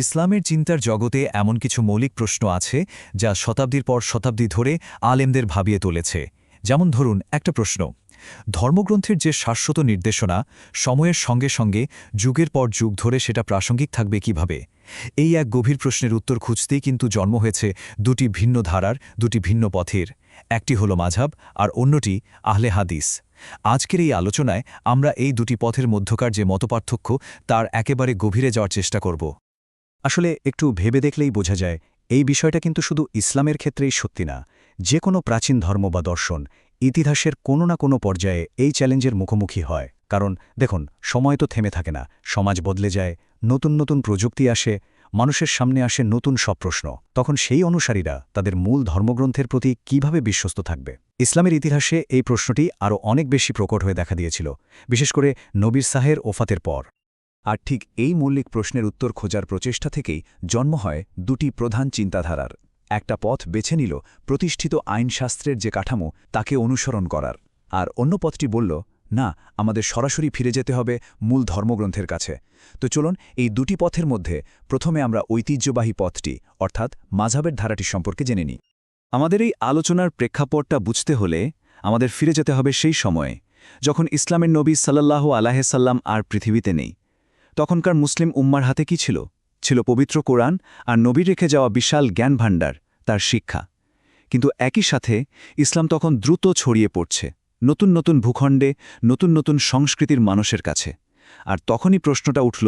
ইসলামের চিন্তার জগতে এমন কিছু মৌলিক প্রশ্ন আছে যা শতাব্দীর পর শতাব্দী ধরে আলেমদের ভাবিয়ে তুলেছে। যেমন ধরুন, একটা প্রশ্ন। ধর্মগ্রন্থের যে শাশ্বত নির্দেশনা, সময়ের সঙ্গে সঙ্গে, যুগের পর যুগ ধরে সেটা প্রাসঙ্গিক থাকবে কীভাবে? এই এক গভীর প্রশ্নের উত্তর খুঁজতেই কিন্তু জন্ম হয়েছে দুটি ভিন্ন ধারার, দুটি ভিন্ন পথের। একটি হলো মাঝাব আর অন্যটি আহলে হাদিস। আজকের এই আলোচনায় আমরা এই দুটি পথের মধ্যকার যে মতপার্থক্য, তার একেবারে গভীরে যাওয়ার চেষ্টা করব। আসলে একটু ভেবে দেখলেই বোঝা যায়, এই বিষয়টা কিন্তু শুধু ইসলামের ক্ষেত্রেই সত্যি না। যে কোনো প্রাচীন ধর্ম বা দর্শন, ইতিহাসের কোনো না কোনো পর্যায়ে এই চ্যালেঞ্জের মুখোমুখি হয়। কারণ, দেখুন, সময় তো থেমে থাকে না, সমাজ বদলে যায়, নতুন নতুন প্রযুক্তি আসে, মানুষের সামনে আসে নতুন সব প্রশ্ন। তখন সেই অনুসারীরা তাদের মূল ধর্মগ্রন্থের প্রতি কীভাবে বিশ্বস্ত থাকবে? ইসলামের ইতিহাসে এই প্রশ্নটি আরও অনেক বেশি প্রকট হয়ে দেখা দিয়েছিল, বিশেষ করে নবীর সাহের ওফাতের পর। আর ঠিক এই মৌলিক প্রশ্নের উত্তর খোঁজার প্রচেষ্টা থেকেই জন্ম হয় দুটি প্রধান চিন্তাধারার। একটা পথ বেছে নিল প্রতিষ্ঠিত আইনশাস্ত্রের যে কাঠামো, তাকে অনুসরণ করার। আর অন্য পথটি বলল, না, আমাদের সরাসরি ফিরে যেতে হবে মূল ধর্মগ্রন্থের কাছে। তো চলুন এই দুটি পথের মধ্যে প্রথমে আমরা ঐতিহ্যবাহী পথটি, অর্থাৎ মাঝাবের ধারাটি সম্পর্কে জেনে নিই। আমাদের এই আলোচনার প্রেক্ষাপটটা বুঝতে হলে আমাদের ফিরে যেতে হবে সেই সময়ে, যখন ইসলামের নবী সাল্লাহ আলাহেসাল্লাম আর পৃথিবীতে নেই। তখনকার মুসলিম উম্মার হাতে কি ছিল? ছিল পবিত্র কোরআন আর নবী রেখে যাওয়া বিশাল জ্ঞান ভাণ্ডার তার শিক্ষা। কিন্তু একই সাথে ইসলাম তখন দ্রুত ছড়িয়ে পড়ছে, নতুন নতুন ভূখণ্ডে, নতুন নতুন সংস্কৃতির মানুষের কাছে। আর তখনই প্রশ্নটা উঠল,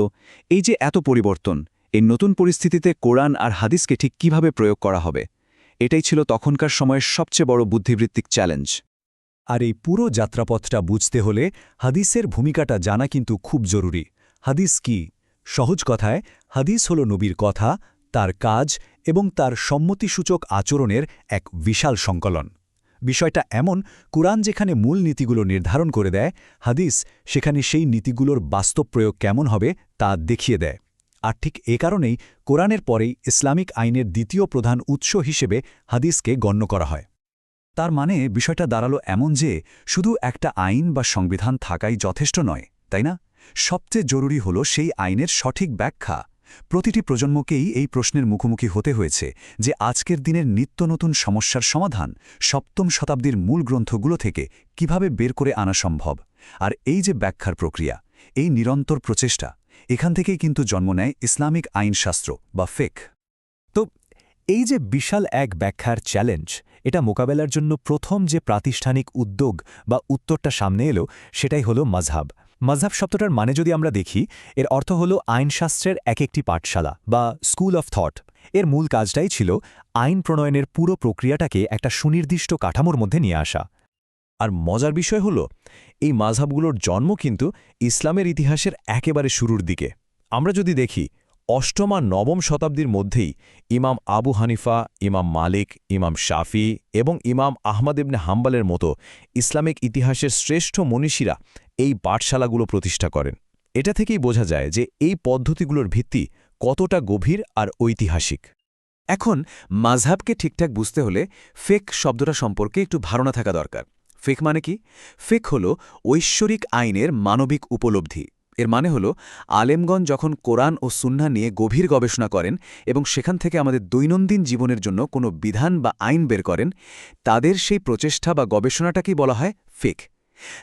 এই যে এত পরিবর্তন, এই নতুন পরিস্থিতিতে কোরআন আর হাদিসকে ঠিক কীভাবে প্রয়োগ করা হবে? এটাই ছিল তখনকার সময়ের সবচেয়ে বড় বুদ্ধিবৃত্তিক চ্যালেঞ্জ। আর এই পুরো যাত্রাপথটা বুঝতে হলে হাদিসের ভূমিকাটা জানা কিন্তু খুব জরুরি। হাদিস কি? সহজ কথায়, হাদিস হল নবীর কথা, তার কাজ এবং তার সম্মতিসূচক আচরণের এক বিশাল সংকলন। বিষয়টা এমন, কুরআন যেখানে মূল নীতিগুলো নির্ধারণ করে দেয়, হাদিস সেখানে সেই নীতিগুলোর বাস্তব প্রয়োগ কেমন হবে তা দেখিয়ে দেয়। আর ঠিক এ কারণেই কোরআনের পরেই ইসলামিক আইনের দ্বিতীয় প্রধান উৎস হিসেবে হাদিসকে গণ্য করা হয়। তার মানে বিষয়টা দাঁড়াল এমন যে, শুধু একটা আইন বা সংবিধান থাকাই যথেষ্ট নয়, তাই না? সবচেয়ে জরুরি হল সেই আইনের সঠিক ব্যাখ্যা। প্রতিটি প্রজন্মকেই এই প্রশ্নের মুখোমুখি হতে হয়েছে যে আজকের দিনের নিত্য নতুন সমস্যার সমাধান সপ্তম শতাব্দীর মূল গ্রন্থগুলো থেকে কীভাবে বের করে আনা সম্ভব। আর এই যে ব্যাখ্যার প্রক্রিয়া, এই নিরন্তর প্রচেষ্টা, এখান থেকেই কিন্তু জন্ম নেয় ইসলামিক আইনশাস্ত্র বা ফেক। তো এই যে বিশাল এক ব্যাখ্যার চ্যালেঞ্জ, এটা মোকাবেলার জন্য প্রথম যে প্রাতিষ্ঠানিক উদ্যোগ বা উত্তরটা সামনে এলো, সেটাই হলো মাঝহাব। মাঝহাব শব্দটার মানে যদি আমরা দেখি, এর অর্থ হল আইনশাস্ত্রের এক একটি পাঠশালা বা স্কুল অফ থট। এর মূল কাজটাই ছিল আইন প্রণয়নের পুরো প্রক্রিয়াটাকে একটা সুনির্দিষ্ট কাঠামোর মধ্যে নিয়ে আসা। আর মজার বিষয় হল, এই মাঝহাবগুলোর জন্ম কিন্তু ইসলামের ইতিহাসের একেবারে শুরুর দিকে। আমরা যদি দেখি, অষ্টম আর নবম শতাব্দীর মধ্যেই ইমাম আবু হানিফা, ইমাম মালিক, ইমাম শাফি এবং ইমাম আহমদ ইবনে হাম্বালের মতো ইসলামিক ইতিহাসের শ্রেষ্ঠ মনীষীরা এই পাঠশালাগুলো প্রতিষ্ঠা করেন। এটা থেকেই বোঝা যায় যে এই পদ্ধতিগুলোর ভিত্তি কতটা গভীর আর ঐতিহাসিক। এখন মাঝহাবকে ঠিকঠাক বুঝতে হলে ফেক শব্দটা সম্পর্কে একটু ধারণা থাকা দরকার। ফেক মানে কি? ফেক হল ঐশ্বরিক আইনের মানবিক উপলব্ধি। এর মানে হল আলেমগঞ্জ যখন কোরআন ও সুন্না নিয়ে গভীর গবেষণা করেন এবং সেখান থেকে আমাদের দৈনন্দিন জীবনের জন্য কোনো বিধান বা আইন বের করেন, তাদের সেই প্রচেষ্টা বা গবেষণাটাকেই বলা হয় ফেক।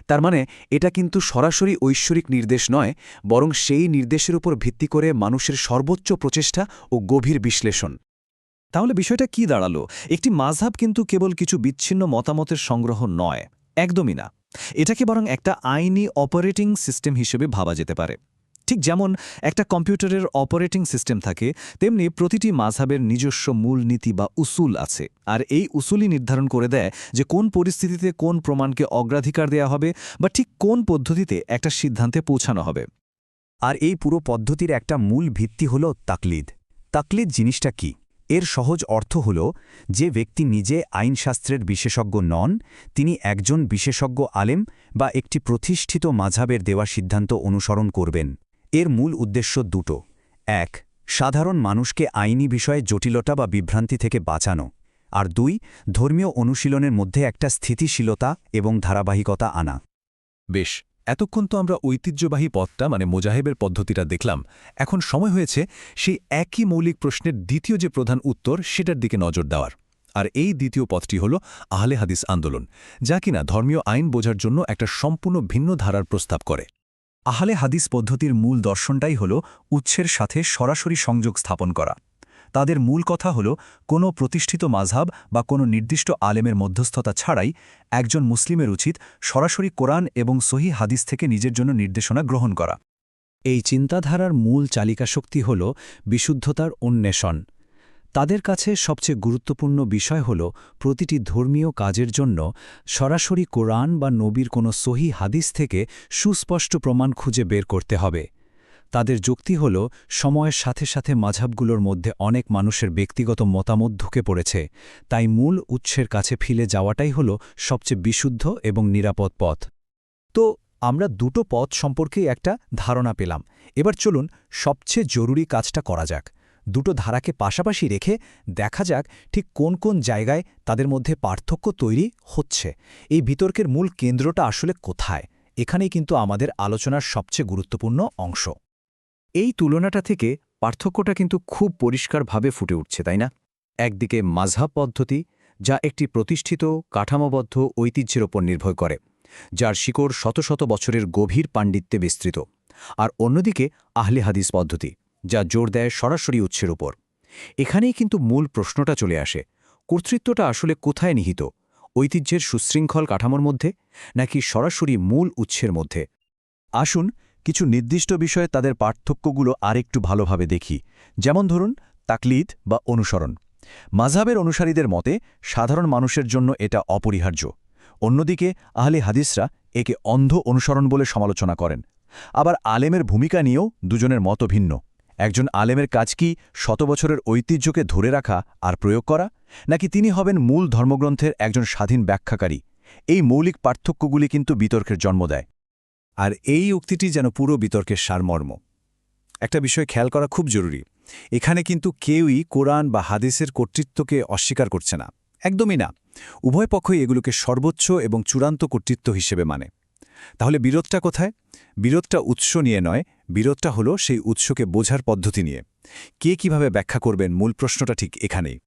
তার মানে এটা কিন্তু সরাসরি ঐশ্বরিক নির্দেশ নয়, বরং সেই নির্দেশের উপর ভিত্তি করে মানুষের সর্বোচ্চ প্রচেষ্টা ও গভীর বিশ্লেষণ। তাহলে বিষয়টা কি দাঁড়াল? একটি মাঝহাব কিন্তু কেবল কিছু বিচ্ছিন্ন মতামতের সংগ্রহ নয়, একদমই না। এটাকে বরং একটা আইনি অপারেটিং সিস্টেম হিসেবে ভাবা যেতে পারে। ঠিক যেমন একটা কম্পিউটারের অপারেটিং সিস্টেম থাকে, তেমনি প্রতিটি মাঝহাবের নিজস্ব মূলনীতি বা উসুল আছে। আর এই উসুলই নির্ধারণ করে দেয় যে কোন পরিস্থিতিতে কোন প্রমাণকে অগ্রাধিকার দেয়া হবে বা ঠিক কোন পদ্ধতিতে একটা সিদ্ধান্তে পৌঁছানো হবে। আর এই পুরো পদ্ধতির একটা মূল ভিত্তি হল তাকলিদ। তাকলিদ জিনিসটা কি? এর সহজ অর্থ হল যে ব্যক্তি নিজে আইনশাস্ত্রের বিশেষজ্ঞ নন, তিনি একজন বিশেষজ্ঞ আলেম বা একটি প্রতিষ্ঠিত মাঝাবের দেওয়া সিদ্ধান্ত অনুসরণ করবেন। এর মূল উদ্দেশ্য দুটো। এক, সাধারণ মানুষকে আইনি বিষয়ে জটিলতা বা বিভ্রান্তি থেকে বাঁচানো। আর দুই, ধর্মীয় অনুশীলনের মধ্যে একটা স্থিতিশীলতা এবং ধারাবাহিকতা আনা। বেশ, এতক্ষণ তো আমরা ঐতিহ্যবাহী পথটা মানে মোজাহেবের পদ্ধতিটা দেখলাম। এখন সময় হয়েছে সেই একই মৌলিক প্রশ্নের দ্বিতীয় যে প্রধান উত্তর, সেটার দিকে নজর দেওয়ার। আর এই দ্বিতীয় পথটি হল আহলে হাদিস আন্দোলন, যা কিনা ধর্মীয় আইন বোঝার জন্য একটা সম্পূর্ণ ভিন্ন ধারার প্রস্তাব করে। আহলে হাদিস পদ্ধতির মূল দর্শনটাই হল উৎসের সাথে সরাসরি সংযোগ স্থাপন করা। তাদের মূল কথা হল কোনো প্রতিষ্ঠিত মাঝহাব বা কোনো নির্দিষ্ট আলেমের মধ্যস্থতা ছাড়াই একজন মুসলিমের উচিত সরাসরি কোরআন এবং সহি হাদিস থেকে নিজের জন্য নির্দেশনা গ্রহণ করা। এই চিন্তাধারার মূল চালিকা শক্তি হল বিশুদ্ধতার উন্মেষণ তাদের কাছে সবচেয়ে গুরুত্বপূর্ণ বিষয় হল প্রতিটি ধর্মীয় কাজের জন্য সরাসরি কোরআন বা নবীর কোনো সহি হাদিস থেকে সুস্পষ্ট প্রমাণ খুঁজে বের করতে হবে। তাদের যুক্তি হল, সময়ের সাথে সাথে মাঝাবগুলোর মধ্যে অনেক মানুষের ব্যক্তিগত মতামত ঢুকে পড়েছে, তাই মূল উৎসের কাছে ফিরে যাওয়াটাই হল সবচেয়ে বিশুদ্ধ এবং নিরাপদ পথ। তো, আমরা দুটো পথ সম্পর্কেই একটা ধারণা পেলাম। এবার চলুন সবচেয়ে জরুরি কাজটা করা যাক। দুটো ধারাকে পাশাপাশি রেখে দেখা যাক ঠিক কোন কোন জায়গায় তাদের মধ্যে পার্থক্য তৈরি হচ্ছে। এই বিতর্কের মূল কেন্দ্রটা আসলে কোথায়? এখানেই কিন্তু আমাদের আলোচনার সবচেয়ে গুরুত্বপূর্ণ অংশ। এই তুলনাটা থেকে পার্থক্যটা কিন্তু খুব পরিষ্কারভাবে ফুটে উঠছে, তাই না? একদিকে মাঝহাব পদ্ধতি, যা একটি প্রতিষ্ঠিত, কাঠামোবদ্ধ, ঐতিহ্যের ওপর নির্ভর করে, যার শিকড় শত শত বছরের গভীর পাণ্ডিত্যে বিস্তৃত। আর অন্যদিকে আহলে হাদিস পদ্ধতি যা জোর দেয় সরাসরি উৎসের উপর। এখানেই কিন্তু মূল প্রশ্নটা চলে আসে। কর্তৃত্বটা আসলে কোথায় নিহিত? ঐতিহ্যের সুশৃঙ্খল কাঠামোর মধ্যে নাকি সরাসরি মূল উৎসের মধ্যে? আসুন কিছু নির্দিষ্ট বিষয়ে তাদের পার্থক্যগুলো আরেকটু ভালোভাবে দেখি। যেমন ধরুন, তাকলিদ বা অনুসরণ। মাঝহাবের অনুসারীদের মতে, সাধারণ মানুষের জন্য এটা অপরিহার্য। অন্যদিকে, আহলে হাদিসরা একে অন্ধ অনুসরণ বলে সমালোচনা করেন। আবার আলেমের ভূমিকা নিয়েও দুজনের মত ভিন্ন একজন আলেমের কাজ কি শত বছরের ঐতিহ্যকে ধরে রাখা আর প্রয়োগ করা? নাকি তিনি হবেন মূল ধর্মগ্রন্থের একজন স্বাধীন ব্যাখ্যাকারী? এই মৌলিক পার্থক্যগুলি কিন্তু বিতর্কের জন্ম দেয়। আর এই উক্তিটি যেন পুরো বিতর্কের সারমর্ম। একটা বিষয় খেয়াল করা খুব জরুরি। এখানে কিন্তু কেউই কোরআন বা হাদিসের কর্তৃত্বকে অস্বীকার করছে না। একদমই না। উভয় পক্ষই এগুলোকে সর্বোচ্চ এবং চূড়ান্ত কর্তৃত্ব হিসেবে মানে। তাহলে বিরোধটা কোথায়? বিরোধটা উৎস নিয়ে নয়, বিরোধটা হলো সেই উৎসকে বোঝার পদ্ধতি নিয়ে। কে কীভাবে ব্যাখ্যা করবেন? মূল প্রশ্নটা ঠিক এখানেই।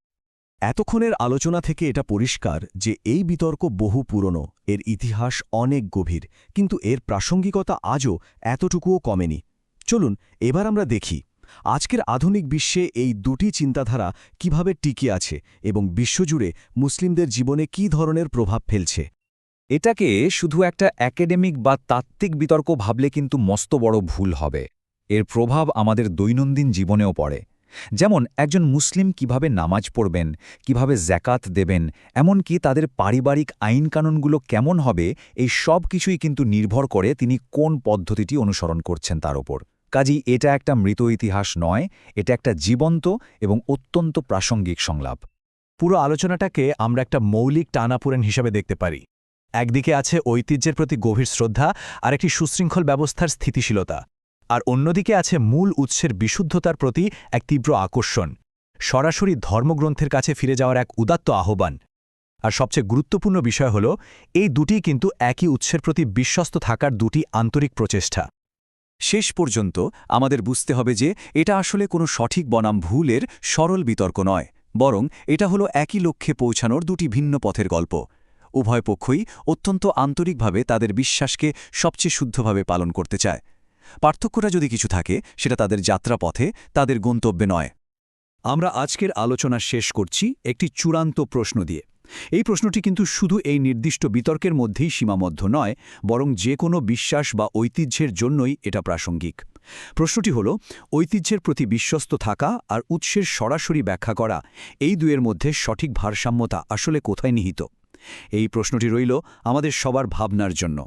এতক্ষণের আলোচনা থেকে এটা পরিষ্কার যে এই বিতর্ক বহু পুরনো, এর ইতিহাস অনেক গভীর, কিন্তু এর প্রাসঙ্গিকতা আজও এতটুকুও কমেনি। চলুন, এবার আমরা দেখি, আজকের আধুনিক বিশ্বে এই দুটি চিন্তাধারা কীভাবে টিকে আছে এবং বিশ্বজুড়ে মুসলিমদের জীবনে কী ধরনের প্রভাব ফেলছে। এটাকে শুধু একটা একাডেমিক বা তাত্ত্বিক বিতর্ক ভাবলে কিন্তু মস্ত বড় ভুল হবে। এর প্রভাব আমাদের দৈনন্দিন জীবনেও পড়ে। যেমন, একজন মুসলিম কীভাবে নামাজ পড়বেন, কীভাবে জ্যাকাত দেবেন, এমনকি তাদের পারিবারিক আইনকানুনগুলো কেমন হবে, এই সব কিছুই কিন্তু নির্ভর করে তিনি কোন পদ্ধতিটি অনুসরণ করছেন তার ওপর। কাজেই এটা একটা মৃত ইতিহাস নয়, এটা একটা জীবন্ত এবং অত্যন্ত প্রাসঙ্গিক সংলাপ। পুরো আলোচনাটাকে আমরা একটা মৌলিক টানাপুরেন হিসাবে দেখতে পারি। একদিকে আছে ঐতিহ্যের প্রতি গভীর শ্রদ্ধা আর একটি সুশৃঙ্খল ব্যবস্থার স্থিতিশীলতা। আর অন্যদিকে আছে মূল উৎসের বিশুদ্ধতার প্রতি এক তীব্র আকর্ষণ। সরাসরি ধর্মগ্রন্থের কাছে ফিরে যাওয়ার এক উদাত্ত আহ্বান। আর সবচেয়ে গুরুত্বপূর্ণ বিষয় হল, এই দুটি কিন্তু একই উৎসের প্রতি বিশ্বস্ত থাকার দুটি আন্তরিক প্রচেষ্টা। শেষ পর্যন্ত আমাদের বুঝতে হবে যে, এটা আসলে কোনো সঠিক বনাম ভুলের সরল বিতর্ক নয়, বরং এটা হলো একই লক্ষ্যে পৌঁছানোর দুটি ভিন্ন পথের গল্প। উভয় পক্ষই অত্যন্ত আন্তরিকভাবে তাদের বিশ্বাসকে সবচেয়ে শুদ্ধভাবে পালন করতে চায়। পার্থক্যটা যদি কিছু থাকে, সেটা তাদের যাত্রাপথে, তাদের গন্তব্যে নয়। আমরা আজকের আলোচনা শেষ করছি একটি চূড়ান্ত প্রশ্ন দিয়ে। এই প্রশ্নটি কিন্তু শুধু এই নির্দিষ্ট বিতর্কের মধ্যেই সীমাবদ্ধ নয়, বরং যে কোনো বিশ্বাস বা ঐতিহ্যের জন্যই এটা প্রাসঙ্গিক। প্রশ্নটি হল, ঐতিহ্যের প্রতি বিশ্বস্ত থাকা আর উৎসের সরাসরি ব্যাখ্যা করা, এই দুয়ের মধ্যে সঠিক ভারসাম্যতা আসলে কোথায় নিহিত? এই প্রশ্নটি রইল আমাদের সবার ভাবনার জন্য।